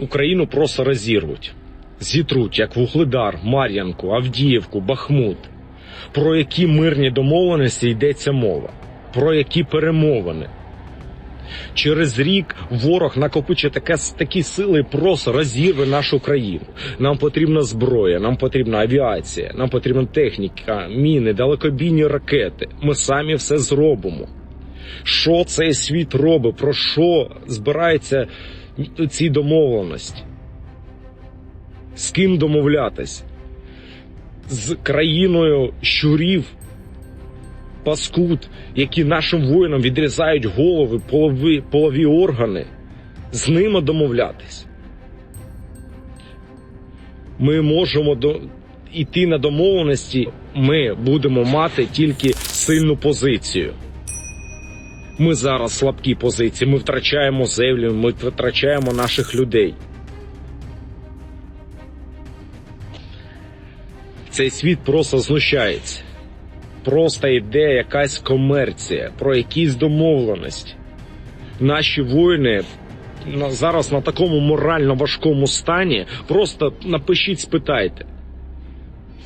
Україну просто розірвуть, зітруть, як Вугледар, Мар'янку, Авдіївку, Бахмут. Про які мирні домовленості йдеться мова? Про які перемовини? Через рік ворог накопичить таке, такі сили і просто розірве нашу країну. Нам потрібна зброя, нам потрібна авіація, нам потрібна техніка, міни, далекобійні ракети. Ми самі все зробимо. Що цей світ робить? Про що збираються ці домовленості? З ким домовлятись? З країною щурів, паскуд, які нашим воїнам відрізають голови, полови, полові органи, з ними домовлятись. Ми можемо до... йти на домовленості, ми будемо мати тільки сильну позицію. Ми зараз в слабкій позиції, ми втрачаємо землю, ми втрачаємо наших людей. Цей світ просто знущається. Просто йде якась комерція, про якісь домовленості. Наші воїни зараз на такому морально важкому стані. Просто напишіть, спитайте.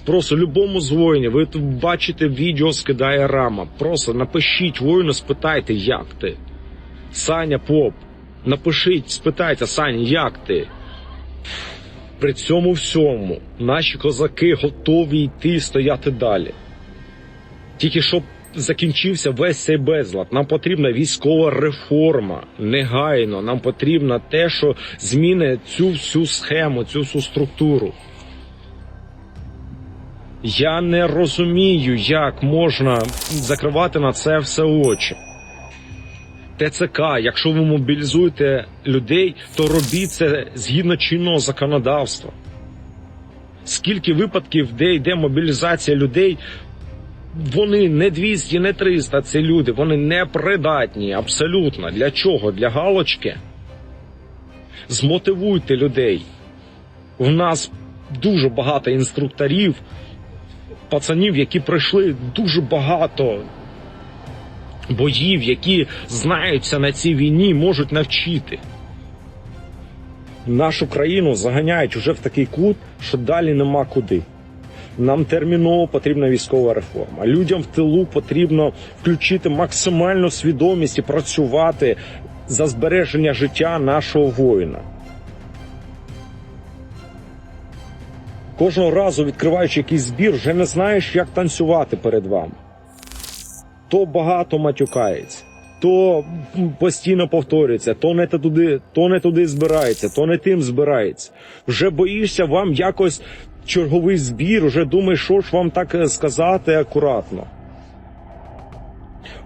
Просто любому з воїнів, ви бачите відео, скидає рама. Просто напишіть воїну, спитайте, як ти. Саня Поп, напишіть, спитайте, Саня, як ти? При цьому всьому наші козаки готові йти стояти далі. Тільки щоб закінчився весь цей безлад, нам потрібна військова реформа. Негайно. Нам потрібно те, що зміни цю всю схему, цю всю структуру. Я не розумію, як можна закривати на це все очі. ТЦК, якщо ви мобілізуєте людей, то робіть це згідно чинного законодавства. Скільки випадків, де йде мобілізація людей, вони не 200, не 300, це люди, вони не придатні абсолютно. Для чого? Для галочки. Змотивуйте людей. У нас дуже багато інструкторів, пацанів, які пройшли дуже багато боїв, які знаються на цій війні, можуть навчити. Нашу країну заганяють уже в такий кут, що далі нема куди. Нам терміново потрібна військова реформа. Людям в тилу потрібно включити максимальну свідомість і працювати за збереження життя нашого воїна. Кожного разу, відкриваючи якийсь збір, вже не знаєш, як танцювати перед вами. То багато матюкається, то постійно повторюється, то не туди, то не туди збирається, то не тим збирається. Вже боїшся вам якось черговий збір, вже думаєш, що ж вам так е, сказати акуратно.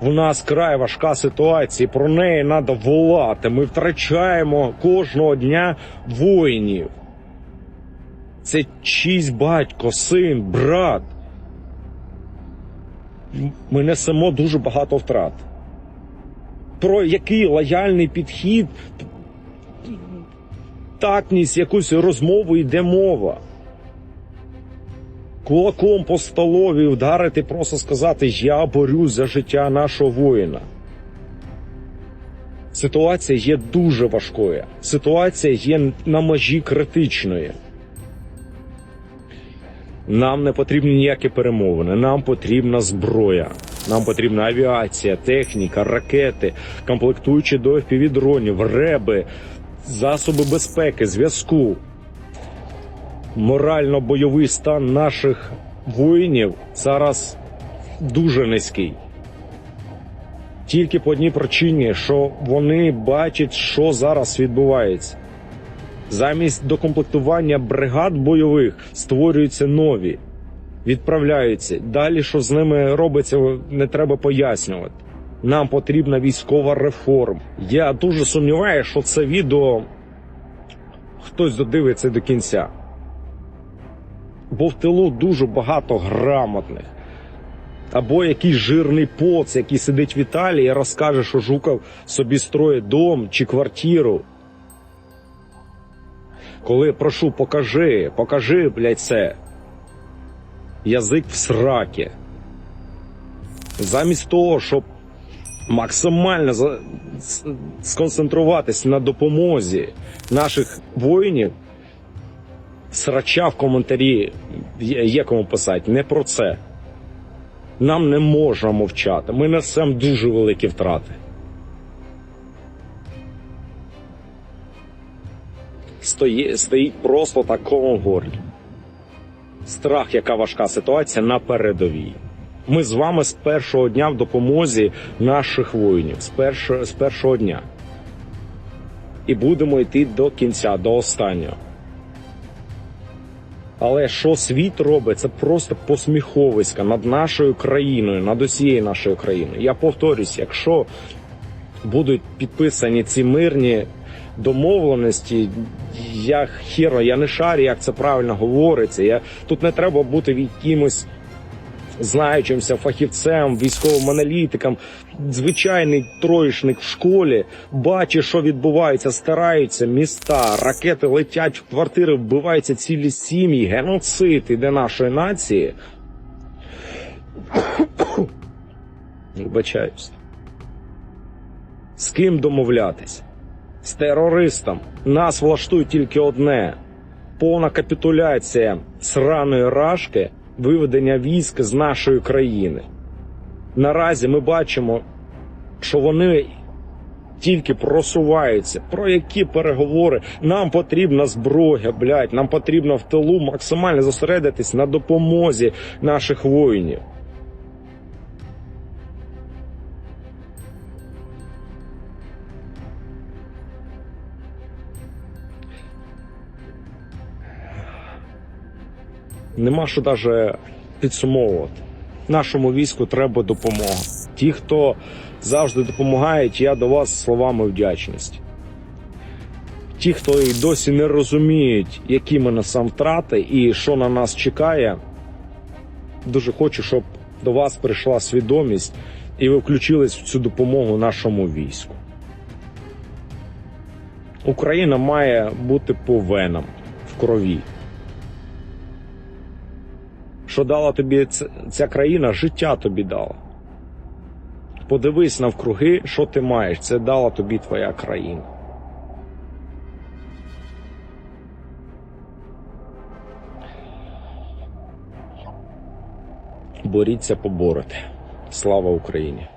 У нас край важка ситуація, про неї треба волати. Ми втрачаємо кожного дня воїнів. Це чийсь батько, син, брат. Ми несемо дуже багато втрат. Про який лояльний підхід, тактність, якусь розмову йде мова. Кулаком по столові вдарити, просто сказати Я борюсь за життя нашого воїна. Ситуація є дуже важкою. Ситуація є на межі критичної. Нам не потрібні ніякі перемовини. Нам потрібна зброя. Нам потрібна авіація, техніка, ракети, комплектуючі до FPV-дронів, реби, засоби безпеки, зв'язку. Морально-бойовий стан наших воїнів зараз дуже низький. Тільки по одній причині, що вони бачать, що зараз відбувається. Замість докомплектування бригад бойових створюються нові, відправляються. Далі, що з ними робиться, не треба пояснювати. Нам потрібна військова реформа. Я дуже сумніваюся, що це відео хтось додивиться до кінця. Бо в тилу дуже багато грамотних. Або якийсь жирний поц, який сидить в Італії і розкаже, що Жуков собі строїть дом чи квартиру. Коли прошу, покажи, покажи, блядь, це. Язик в сракі. Замість того, щоб максимально сконцентруватись на допомозі наших воїнів. Срача в коментарі є кому писати. Не про це. Нам не можна мовчати. Ми несемо дуже великі втрати. Стої, стоїть просто такому горлі. Страх, яка важка ситуація на передовій. Ми з вами з першого дня в допомозі наших воїнів. З першого, з першого дня. І будемо йти до кінця, до останнього. Але що світ робить, це просто посміховиська над нашою країною, над усією нашою країною. Я повторюсь, якщо будуть підписані ці мирні домовленості, я хіро, я не шарю, як це правильно говориться. Я, тут не треба бути якимось знаючимся фахівцем, військовим аналітиком, звичайний троєшник в школі бачить, що відбувається, стараються міста, ракети летять в квартири, вбиваються цілі сім'ї, геноцид іде нашої нації. Вибачаюсь. З ким домовлятись? З терористом. Нас влаштує тільки одне: повна капітуляція сраної рашки, виведення військ з нашої країни. Наразі ми бачимо, що вони тільки просуваються. Про які переговори? Нам потрібна зброя, блядь, нам потрібно в тилу максимально зосередитись на допомозі наших воїнів. Нема що навіть підсумовувати. Нашому війську треба допомога. Ті, хто завжди допомагають, я до вас словами вдячності. Ті, хто і досі не розуміють, які ми насам втрати і що на нас чекає, дуже хочу, щоб до вас прийшла свідомість і ви включились в цю допомогу нашому війську. Україна має бути по венам в крові. Що дала тобі ця країна, життя тобі дала. Подивись навкруги, що ти маєш. Це дала тобі твоя країна. Боріться поборете. Слава Україні!